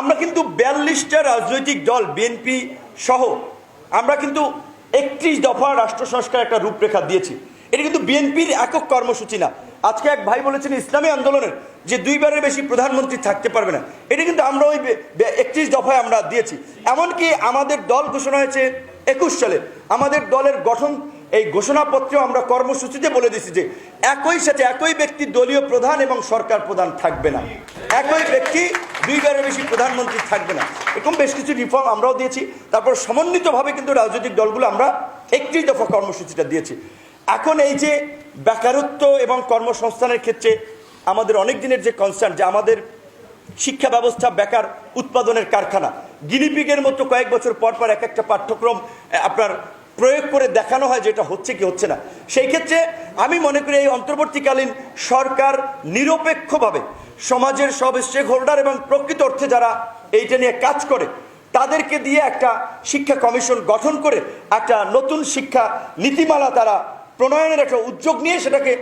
আমরা কিন্তু বিয়াল্লিশটা রাজনৈতিক দল, বিএনপি সহ, আমরা কিন্তু একত্রিশ দফা রাষ্ট্র সংস্কার একটা রূপরেখা দিয়েছি। এটা কিন্তু বিএনপির একক কর্মসূচি না। আজকে এক ভাই বলেছেন, ইসলামী আন্দোলনের যে দুইবারের বেশি প্রধানমন্ত্রী থাকতে পারবে না। এটা কিন্তু আমরা ওই একত্রিশ দফায় আমরা দিয়েছি। এমনকি আমাদের দল ঘোষণা হয়েছে একুশ সালে। আমাদের দলের গঠন এই ঘোষণাপত্রেও আমরা কর্মসূচিতে বলে দিছি যে একই সাথে একই ব্যক্তি দলীয় প্রধান এবং সরকার প্রধান থাকবে না। একই ব্যক্তি দুইবারের বেশি প্রধানমন্ত্রী থাকবে না। এরকম বেশ কিছু রিফর্ম আমরাও দিয়েছি। তারপর সমন্বিতভাবে কিন্তু রাজনৈতিক দলগুলো আমরা একটি দফা কর্মসূচিটা দিয়েছি। এখন এই যে বেকারত্ব এবং কর্মসংস্থানের ক্ষেত্রে আমাদের অনেক দিনের যে কনসার্ন যে আমাদের শিক্ষা ব্যবস্থা বেকার উৎপাদনের কারখানা গিনিপিগের মতো কয়েক বছর পর পর এক একটা পাঠ্যক্রম আপনার প্রয়োগ করে দেখানো হয় যেটা হচ্ছে কি হচ্ছে না। সেই ক্ষেত্রে আমি মনে করি এই অন্তর্বর্তীকালীন সরকার নিরপেক্ষভাবে সমাজের সব স্টেক হোল্ডার এবং প্রকৃত অর্থে যারা এইটা নিয়ে কাজ করে, তাদেরকে দিয়ে একটা শিক্ষা কমিশন গঠন করে একটা নতুন শিক্ষা নীতিমালা তারা প্রণয়নের একটা উদ্যোগ নিয়ে সেটাকে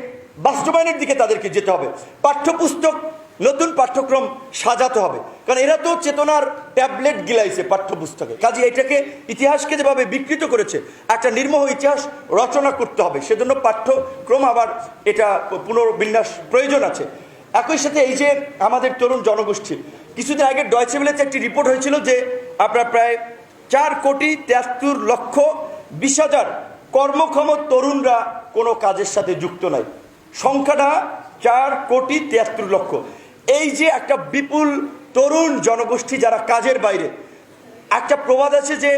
বাস্তবায়নের দিকে তাদেরকে যেতে হবে। পাঠ্যপুস্তক নতুন পাঠ্যক্রম সাজাতে হবে। কারণ এরা তো চেতনার ট্যাবলেট গিলাইছে পাঠ্যপুস্তকে। কাজে এটাকে ইতিহাসকে যেভাবে বিকৃত করেছে, একটা নির্মোহ ইতিহাস রচনা করতে হবে। সেজন্য পাঠ্যক্রম আবার এটা পুনর্বিন্যাস প্রয়োজন আছে। একই সাথে এই যে আমাদের তরুণ জনগোষ্ঠী কিছুদিন আগে ডয়চে ভেলেতে একটি রিপোর্ট হয়েছিল যে আপনার প্রায় চার কোটি তেয়াত্তর লক্ষ বিশ হাজার কর্মক্ষম তরুণরা কোনো কাজের সাথে যুক্ত নাই। সংখ্যাটা চার কোটি তিয়াত্তর লক্ষ। এই যে একটা বিপুল তরুণ জনগোষ্ঠী যারা কাজের বাইরে, একটা প্রবাদ আছে যে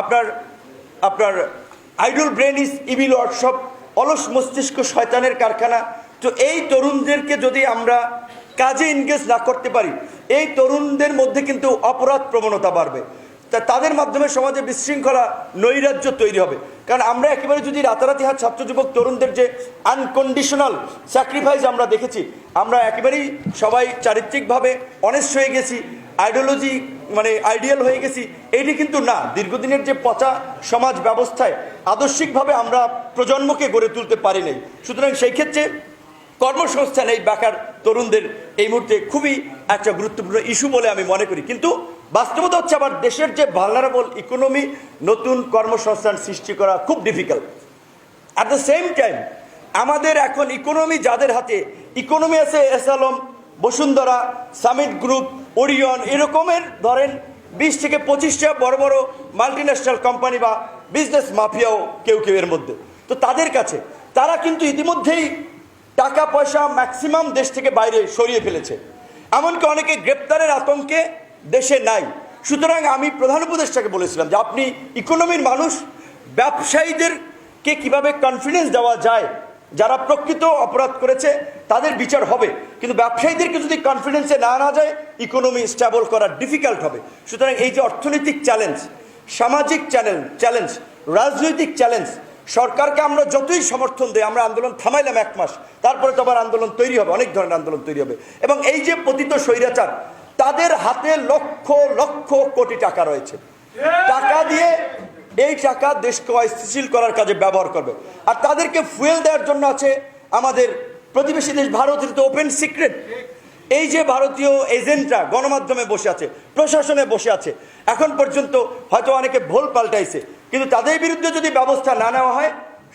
আপনার আপনার idle brain is evil workshop, অলস মস্তিষ্ক শয়তানের কারখানা। তো এই তরুণদেরকে যদি আমরা কাজে এনগেজ না করতে পারি, এই তরুণদের মধ্যে কিন্তু অপরাধ প্রবণতা বাড়বে। তা তাদের মাধ্যমে সমাজে বিশৃঙ্খলা, নৈরাজ্য তৈরি হবে। কারণ আমরা একেবারে যদি রাতারাতি হাত ছাত্র যুবক তরুণদের যে আনকন্ডিশনাল স্যাক্রিফাইস আমরা দেখেছি, আমরা একেবারেই সবাই চারিত্রিকভাবে অনেস্ট হয়ে গেছি আইডিওলজি মানে আইডিয়াল হয়ে গেছি এইটি কিন্তু না। দীর্ঘদিনের যে পচা সমাজ ব্যবস্থায় আদর্শিকভাবে আমরা প্রজন্মকে গড়ে তুলতে পারি নাই। সুতরাং সেই ক্ষেত্রে কর্মসংস্থান এই বেকার তরুণদের এই মুহূর্তে খুবই একটা গুরুত্বপূর্ণ ইস্যু বলে আমি মনে করি। কিন্তু বাস্তবতা হচ্ছে আবার দেশের যে ভালনারেবল ইকোনমি নতুন কর্মসংস্থান সৃষ্টি করা খুব difficult at the same time আমাদের এখন ইকোনমি যাদের হাতে ইকোনমি আছে S Alam Bashundhara Summit group Orion, এরকমের ধরেন বিশ থেকে পঁচিশটা বড় বড় মাল্টি ন্যাশনাল কোম্পানি বা বিজনেস মাফিয়াও কেউ কেউ এর মধ্যে। তো তাদের কাছে, তারা কিন্তু ইতিমধ্যেই টাকা পয়সা ম্যাক্সিমাম দেশ থেকে বাইরে সরিয়ে ফেলেছে। এমনকি অনেকে গ্রেপ্তারের আতঙ্কে দেশে নাই। সুতরাং আমি প্রধান উপদেষ্টাকে বলেছিলাম যে আপনি ইকোনমির মানুষ ব্যবসায়ীদেরকে কীভাবে কনফিডেন্স দেওয়া যায়, যারা প্রকৃত অপরাধ করেছে, তাদের বিচার হবে। কিন্তু ব্যবসায়ীদেরকে যদি কনফিডেন্সে না আনা যায় ইকোনমি স্টেবল করা ডিফিকাল্ট হবে। সুতরাং এই যে অর্থনৈতিক চ্যালেঞ্জ সামাজিক চ্যালেঞ্জ চ্যালেঞ্জ রাজনৈতিক চ্যালেঞ্জ সরকারকে আমরা যতই সমর্থন দেই, আমরা আন্দোলন থামাইলাম এক মাস, তারপরে তো আবার আন্দোলন তৈরি হবে, অনেক ধরনের আন্দোলন তৈরি হবে। এবং এই যে পতিত স্বৈরাচার তাদের হাতে লক্ষ লক্ষ কোটি টাকা রয়েছে। টাকা দিয়ে এই টাকা দেশকে অস্থিতিশীল করার কাজে ব্যবহার করবে। আর তাদেরকে ফুয়েল দেওয়ার জন্য আছে আমাদের প্রতিবেশী দেশ ভারতের তো ওপেন সিক্রেট এই যে ভারতীয় এজেন্টরা গণমাধ্যমে বসে আছে, প্রশাসনে বসে আছে, এখন পর্যন্ত হয়তো অনেকে ভুল পাল্টাইছে, কিন্তু তাদের বিরুদ্ধে যদি ব্যবস্থা না নেওয়া হয়,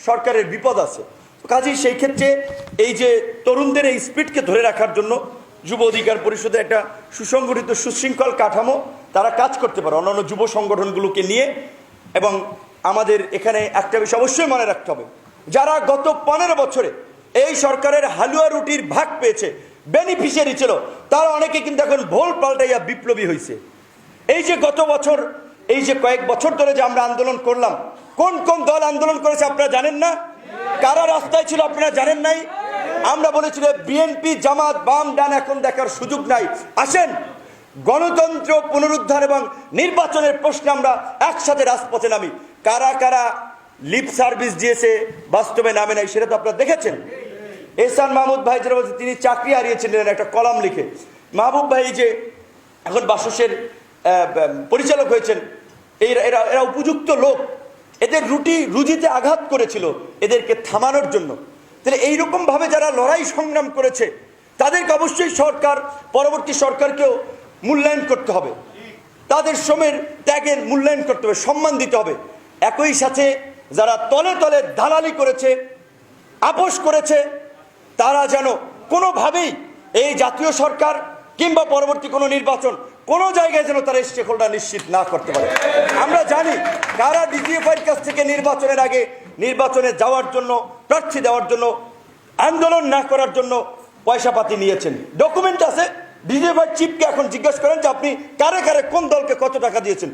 সরকারের বিপদ আছে। কাজেই সেই ক্ষেত্রে এই যে তরুণদের এই স্পিডকে ধরে রাখার জন্য যুব অধিকার পরিষদের একটা সুসংগঠিত সুশৃঙ্খল কাঠামো তারা কাজ করতে পারে, অন্যান্য যুব সংগঠনগুলোকে নিয়ে এবং আমাদের এখানে একটা বিষয় অবশ্যই মনে রাখতে হবে, যারা গত পনেরো বছরে এই সরকারের হালুয়া রুটির ভাগ পেয়েছে বেনিফিশিয়ারি ছিল, তারা অনেকে কিন্তু এখন ভোল পাল্টাইয়া বিপ্লবী হয়েছে এই যে গত বছর, এই যে কয়েক বছর ধরে যে আমরা আন্দোলন করলাম, কোন কোন দল আন্দোলন করেছে আপনারা জানেন না? কারা রাস্তায় ছিল আপনারা জানেন নাই? আমরা বলেছিলাম বিএনপি জামাত বাম ডান এখন দেখার সুযোগ নাই। আসেন, গণতন্ত্র পুনরুদ্ধার এবং নির্বাচনের প্রশ্নে আমরা একসাথে রাজপথে নামি। কারা কারা লিপ সার্ভিস দিয়েছে, বাস্তবে নামে নাই, সেটা তো আপনারা দেখেছেন। এহসান মাহমুদ ভাই যেটা বলছে, তিনি চাকরি হারিয়েছিলেন, একটা কলাম লিখে। মাহবুব ভাই যে এখন বাসসের পরিচালক হয়েছেন এই এরা এরা উপযুক্ত লোক। এদের রুটি রুজিতে আঘাত করেছিল, এদেরকে থামানোর জন্য। তাহলে এইরকমভাবে যারা লড়াই সংগ্রাম করেছে, তাদেরকে অবশ্যই সরকার, পরবর্তী সরকারকেও মূল্যায়ন করতে হবে। তাদের শ্রমের ত্যাগের মূল্যায়ন করতে হবে, সম্মান দিতে হবে। একই সাথে যারা তলে তলে দালালি করেছে, আপোষ করেছে, তারা যেন কোনোভাবেই এই জাতীয় সরকার কিংবা পরবর্তী কোনো নির্বাচন কোনো জায়গায় যেন তারা স্টেক নিশ্চিত না করতে পারে। আমরা জানি কারা ডিজিএফআইয়ের কাছ থেকে নির্বাচনের আগে নির্বাচনে যাওয়ার জন্য, প্রার্থী দেওয়ার জন্য, আন্দোলন না করার জন্য পয়সাপাতি নিয়েছেন। ডকুমেন্ট আছে। ডিজে ভাই চিপকে এখন জিজ্ঞেস করেন যে আপনি কারে কারে কোন দলকে কত টাকা দিয়েছেন?